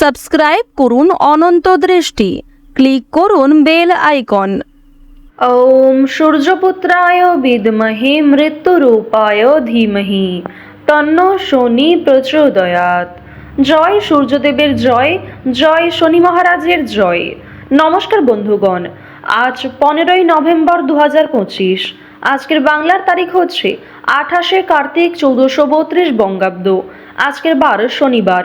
Subscribe করুন অনন্ত দৃষ্টি। Click করুন বেল আইকন। ওম সূর্যপুত্রায় বিদ্মহে মৃত্যুরূপায় ধীমহি। তন্ন শনি প্রচোদয়াত জয় সূর্যদেবের জয় জয় শনি মহারাজের জয়। নমস্কার বন্ধুগণ, আজ পনেরোই নভেম্বর দু হাজার পঁচিশ। আজকের বাংলার তারিখ হচ্ছে আঠাশে কার্তিক চৌদ্দশো বত্রিশ বঙ্গাব্দ। আজকের বার শনিবার।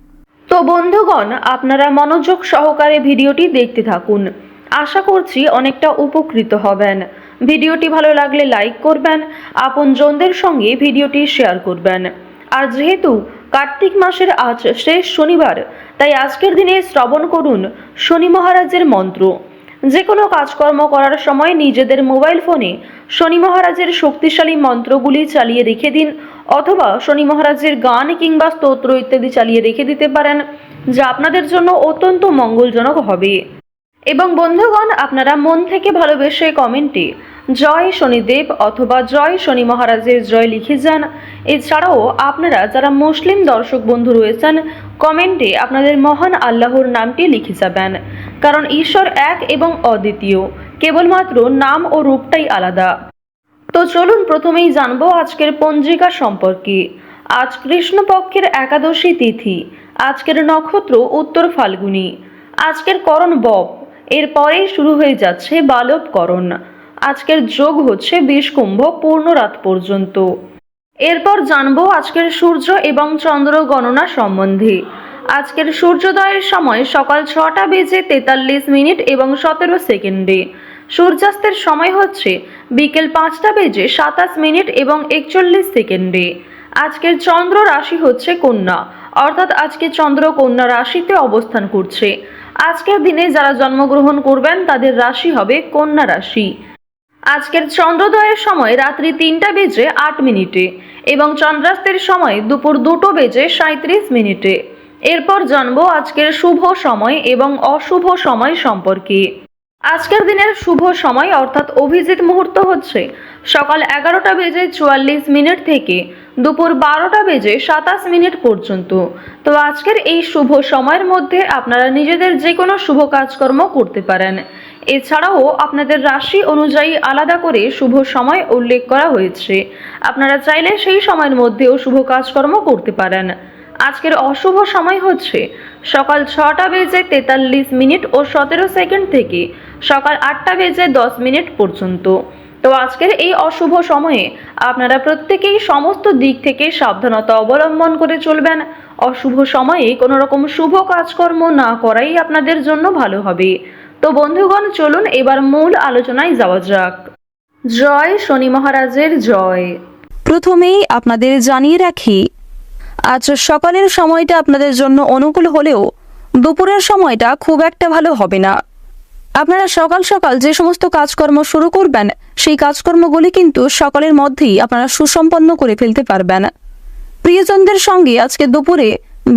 তো বন্ধুগণ, আপনারা মনোযোগ সহকারে ভিডিওটি দেখতে থাকুন। আশা করছি অনেকটা উপকৃত হবেন। ভিডিওটি ভালো লাগলে লাইক করবেন, আপনজনদের সঙ্গে ভিডিওটি শেয়ার করবেন। আর যেহেতু কার্তিক মাসের আজ শেষ শনিবার, তাই আজকের দিনে শ্রবণ করুন শনি মহারাজের মন্ত্র। যে কোনো কাজকর্ম করার সময় নিজেদের মোবাইল ফোনে শনি মহারাজের শক্তিশালী মন্ত্রগুলি চালিয়ে রেখে দিন, অথবা শনি মহারাজের গান কিংবা স্তোত্র ইত্যাদি চালিয়ে রেখে দিতে পারেন, যা আপনাদের জন্য অত্যন্ত মঙ্গলজনক হবে। এবং বন্ধুগণ, আপনারা মন থেকে ভালোবেসে কমেন্টে জয় শনিদেব অথবা জয় শনি মহারাজের জয় লিখে যান। এছাড়াও আপনারা যারা মুসলিম দর্শক বন্ধু রয়েছেন, কমেন্টে আপনাদের মহান আল্লাহর নামটি লিখে যাবেন। কারণ ঈশ্বর এক এবং অদ্বিতীয়, কেবলমাত্র নাম ও রূপটাই আলাদা। তো চলুন প্রথমেই জানব আজকের পঞ্জিকা সম্পর্কে। আজ কৃষ্ণপক্ষের একাদশী তিথি, আজকের নক্ষত্র উত্তর ফাল্গুনী। আজকের করণ বব, এরপরেই শুরু হয়ে যাচ্ছে বালব করণ আজকের যোগ হচ্ছে বিষ কুম্ভ পূর্ণ রাত পর্যন্ত। এরপর জানব আজকের সূর্য এবং চন্দ্র গণনা সম্বন্ধে। আজকের সূর্যোদয়ের সময় সকাল ছটা বেজে তেতাল্লিশ মিনিট এবং সতেরো সেকেন্ডে। সূর্যাস্তের সময় হচ্ছে বিকেল পাঁচটা বেজে সাতাশ মিনিট এবং একচল্লিশ সেকেন্ডে। আজকের চন্দ্র রাশি হচ্ছে কন্যা, অর্থাৎ আজকে চন্দ্র কন্যা রাশিতে অবস্থান করছে। আজকের দিনে যারা জন্মগ্রহণ করবেন তাদের রাশি হবে কন্যা রাশি। আজকের চন্দ্রোদয়ের সময় রাত্রি তিনটা বেজে আট মিনিটে এবং চন্দ্রাস্তের সময় দুপুর দুটো বেজে সাঁত্রিশ মিনিটে। এরপর জানব আজকের শুভ সময় এবং অশুভ সময় সম্পর্কে। আজকের দিনের শুভ সময় অর্থাৎ অভিজিৎ মুহূর্ত হচ্ছে সকাল এগারোটা বেজে চুয়াল্লিশ মিনিট থেকে দুপুর বারোটা বেজে সাতাশ মিনিট পর্যন্ত। তো আজকের এই শুভ সময়ের মধ্যে আপনারা নিজেদের যে কোনো শুভ কাজকর্ম করতে পারেন। এছাড়াও আপনাদের রাশি অনুযায়ী আলাদা করে শুভ সময় উল্লেখ করা হয়েছে। আপনারা চাইলে সেই সময়ের মধ্যেও শুভ কাজকর্ম করতে পারেন। আজকের অশুভ সময় হচ্ছে সকাল ছটা বেজে তেতাল্লিশ মিনিট ও সতেরো সেকেন্ড থেকে সকাল আটটা বেজে দশ মিনিট পর্যন্ত। তো আজকের এই অশুভ সময়ে আপনারা প্রত্যেকেই সমস্ত দিক থেকে সাবধানতা অবলম্বন করে চলবেন। অশুভ সময়ে কোনো রকম শুভ কাজকর্ম না করাই আপনাদের জন্য ভালো হবে। তো বন্ধুগণ, চলুন এবার মূল আলোচনায় যাওয়া যাক। জয় শনি মহারাজের জয়। প্রথমেই আপনাদের জানিয়ে রাখি, আজ সকালের সময়টা আপনাদের জন্য অনুকূল হলেও দুপুরের সময়টা খুব একটা ভালো হবে না। আপনারা সকাল সকাল যে সমস্ত কাজকর্ম শুরু করবেন, সেই কাজকর্মগুলি কিন্তু সকালের মধ্যেই আপনারা সুসম্পন্ন করে ফেলতে পারবেন। প্রিয়জনদের সঙ্গে আজকে দুপুরে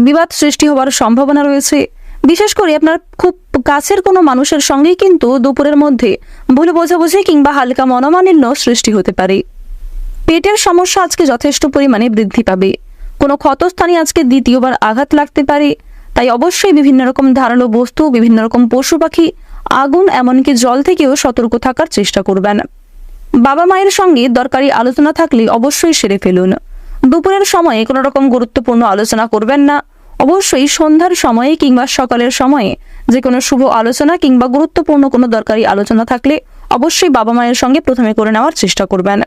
বিবাদ সৃষ্টি হওয়ার সম্ভাবনা রয়েছে। বিশেষ করে আপনার খুব কাছের কোনো মানুষের সঙ্গেই কিন্তু দুপুরের মধ্যে ভুল বোঝাবুঝি কিংবা হালকা মনোমালিন্য সৃষ্টি হতে পারে। পেটের সমস্যা আজকে যথেষ্ট পরিমাণে বৃদ্ধি পাবে। কোনো ক্ষতস্থানে আজকে দ্বিতীয়বার আঘাত লাগতে পারে। তাই অবশ্যই বিভিন্ন রকম ধারালো বস্তু, বিভিন্ন রকম পশু পাখি, আগুন, এমনকি জল থেকেও সতর্ক থাকার চেষ্টা করবেন। বাবা মায়ের সঙ্গে দরকারি আলোচনা থাকলে অবশ্যই সেরে ফেলুন। দুপুরের সময়ে কোনো রকম গুরুত্বপূর্ণ আলোচনা করবেন না। অবশ্যই সন্ধ্যার সময়ে কিংবা সকালের সময়ে যে কোনো শুভ আলোচনা কিংবা গুরুত্বপূর্ণ কোনো দরকারি আলোচনা থাকলে অবশ্যই বাবা মায়ের সঙ্গে প্রথমে করে নেওয়ার চেষ্টা করবেন।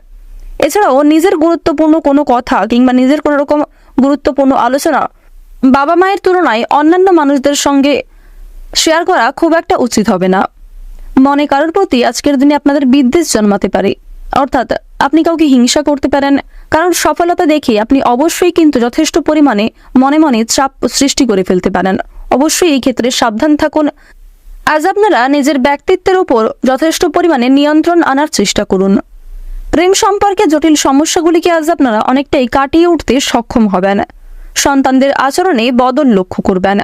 এছাড়াও নিজের গুরুত্বপূর্ণ কোনো কথা কিংবা নিজের কোনো রকম গুরুত্বপূর্ণ আলোচনা বাবা মায়ের তুলনায় অন্যান্য মানুষদের সঙ্গে শেয়ার করা খুব একটা উচিত হবে না। মনে কারোর প্রতি আজকের দিনে আপনাদের বিদ্বেষ জন্মাতে পারে। অর্থাৎ আপনি কাউকে হিংসা করতে পারেন, কারণ সফলতা দেখে আপনি অবশ্যই কিন্তু যথেষ্ট পরিমাণে মনে মনে চাপ সৃষ্টি করে ফেলতে পারেন। অবশ্যই এই ক্ষেত্রে সাবধান থাকুন। আজ আপনারা নিজের ব্যক্তিত্বের উপর যথেষ্ট পরিমাণে নিয়ন্ত্রণ আনার চেষ্টা করুন। প্রেম সম্পর্কে জটিল সমস্যাগুলিকে আজ আপনারা অনেকটাই কাটিয়ে উঠতে সক্ষম হবেন। সন্তানদের আচরণে বদল লক্ষ্য করবেন।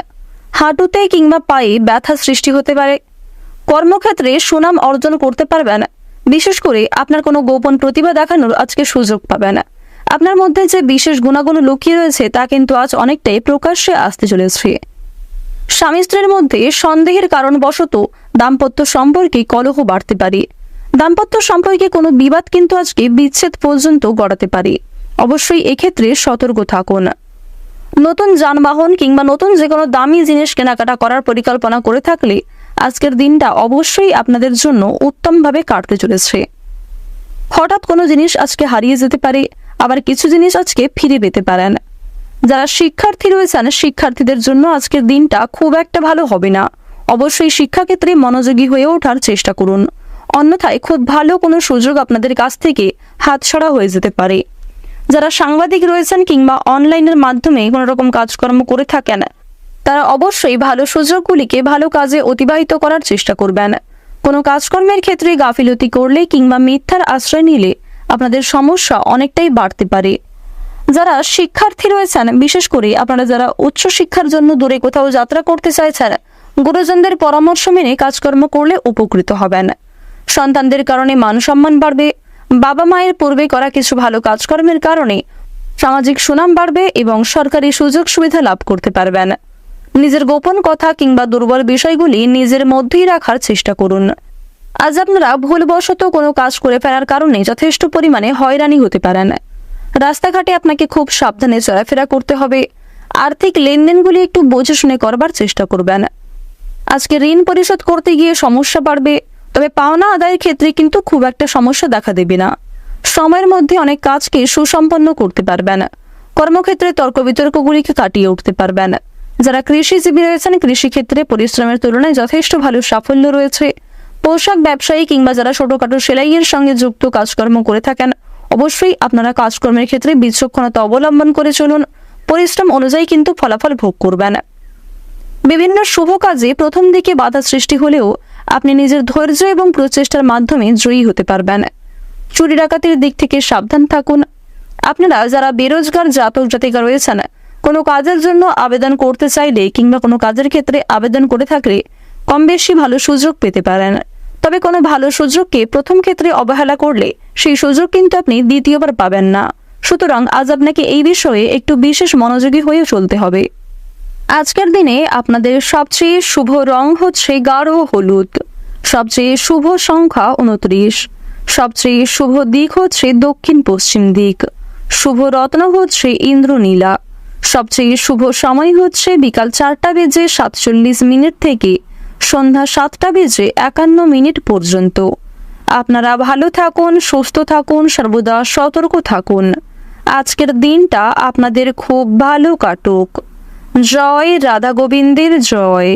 হাঁটুতে কিংবা পায়ে ব্যথা সৃষ্টি হতে পারে। কর্মক্ষেত্রে সুনাম অর্জন করতে পারবেন। বিশেষ করে আপনার কোনো গোপন প্রতিভা দেখানোর আজকে সুযোগ পাবে না। আপনার মধ্যে যে বিশেষ গুণাগুণ লুকিয়ে রয়েছে তা কিন্তু আজ অনেকটাই প্রকাশ্যে আসতে চলেছে। স্বামী স্ত্রীর মধ্যে সন্দেহের কারণবশত দাম্পত্য সম্পর্কে কলহ বাড়তে পারে। দাম্পত্য সম্পর্কে কোনো বিবাদ কিন্তু আজকে বিচ্ছেদ পর্যন্ত গড়াতে পারে। অবশ্যই এক্ষেত্রে সতর্ক থাকুন। নতুন যানবাহন কিংবা নতুন যে কোনো দামি জিনিস কেনাকাটা করার পরিকল্পনা করে থাকলে আজকের দিনটা অবশ্যই আপনাদের জন্য উত্তমভাবে কাটতে চলেছে। হঠাৎ কোনো জিনিস আজকে হারিয়ে যেতে পারে, আবার কিছু জিনিস আজকে ফিরে পেতে পারেন। যারা শিক্ষার্থী রয়েছেন, শিক্ষার্থীদের জন্য আজকের দিনটা খুব একটা ভালো হবে না। অবশ্যই শিক্ষাক্ষেত্রে মনোযোগী হয়ে ওঠার চেষ্টা করুন। অন্যথায় খুব ভালো কোনো সুযোগ আপনাদের কাছ থেকে হাতছাড়া হয়ে যেতে পারে। যারা সাংবাদিক রয়েছেন কিংবা অনলাইনের মাধ্যমে কোনো রকম কাজকর্ম করে থাকেন তারা অবশ্যই ভালো সুযোগগুলিকে ভালো কাজে অতিবাহিত করার চেষ্টা করবেন। কোনো কাজকর্মের ক্ষেত্রে গাফিলতি করলে কিংবা মিথ্যার আশ্রয় নিলে আপনাদের সমস্যা অনেকটাই বাড়তে পারে। যারা শিক্ষার্থী রয়েছেন, বিশেষ করে আপনারা যারা উচ্চ শিক্ষার জন্য দূরে কোথাও যাত্রা করতে চাইছেন, গুরুজনদের পরামর্শ মেনে কাজকর্ম করলে উপকৃত হবেন। সন্তানদের কারণে মান সম্মান বাড়বে বাবা মায়ের পূর্বে করা কিছু ভালো কাজকর্মের কারণে সামাজিক সুনাম বাড়বে এবং সরকারি সুযোগ সুবিধা লাভ করতে পারবেন। নিজের গোপন কথা কিংবা দুর্বল বিষয়গুলি নিজের মধ্যেই রাখার চেষ্টা করুন। আজ আপনারা ভুলবশত কোনো কাজ করে ফেলার কারণে যথেষ্ট পরিমাণে হয়রানি হতে পারেন। রাস্তাঘাটে আপনাকে খুব সাবধানে চলাফেরা করতে হবে। আর্থিক লেনদেনগুলি একটু বুঝে শুনে করবার চেষ্টা করবেন। আজকে ঋণ পরিশোধ করতে গিয়ে সমস্যা বাড়বে, তবে পাওনা আদায়ের ক্ষেত্রে কিন্তু খুব একটা সমস্যা দেখা দেবে না। সময়ের মধ্যে অনেক কাজকে সুসম্পন্ন করতে পারবেন। কর্মক্ষেত্রে তর্ক বিতর্কগুলিকে কাটিয়ে উঠতে পারবেন। যারা কৃষিজীবী রয়েছেন, কৃষিক্ষেত্রে পরিশ্রমের তুলনায় যথেষ্ট ভালো সাফল্য রয়েছে। পোশাক ব্যবসায়ী কিংবা যারা ছোটখাটো সেলাইয়ের সঙ্গে যুক্ত কাজকর্ম করে থাকেন, অবশ্যই আপনারা কাজকর্মের ক্ষেত্রে বিচক্ষণতা অবলম্বন করে চলুন। পরিশ্রম অনুযায়ী কিন্তু ফলাফল ভোগ করবেন। বিভিন্ন শুভ কাজে প্রথম দিকে বাধা সৃষ্টি হলেও আপনি নিজের ধৈর্য এবং প্রচেষ্টার মাধ্যমে জয়ী হতে পারবেন। চুরি ডাকাতির দিক থেকে সাবধান থাকুন। আপনারা যারা বেরোজগার জাতক জাতিকা রয়েছেন কোনো কাজের জন্য আবেদন করতে চাইলে কিংবা কোনো কাজের ক্ষেত্রে আবেদন করে থাকলে কম বেশি ভালো সুযোগ পেতে পারেন। তবে কোনো ভালো সুযোগকে প্রথম ক্ষেত্রে অবহেলা করলে সেই সুযোগ কিন্তু আপনি দ্বিতীয়বার পাবেন না। সুতরাং আজ আপনাকে এই বিষয়ে একটু বিশেষ মনোযোগী হয়ে চলতে হবে। আজকের দিনে আপনাদের সবচেয়ে শুভ রং হচ্ছে গাঢ় হলুদ। সবচেয়ে শুভ সংখ্যা উনত্রিশ। সবচেয়ে শুভ দিক হচ্ছে দক্ষিণ পশ্চিম দিক। শুভ রত্ন হচ্ছে ইন্দ্রনীলা। সবচেয়ে শুভ সময় হচ্ছে বিকাল চারটা বেজে সাতচল্লিশ মিনিট থেকে সন্ধ্যা সাতটা বেজে একান্ন মিনিট পর্যন্ত। আপনারা ভালো থাকুন, সুস্থ থাকুন, সর্বদা সতর্ক থাকুন। আজকের দিনটা আপনাদের খুব ভালো কাটুক। জয় রাধা গোবিন্দের, জয়।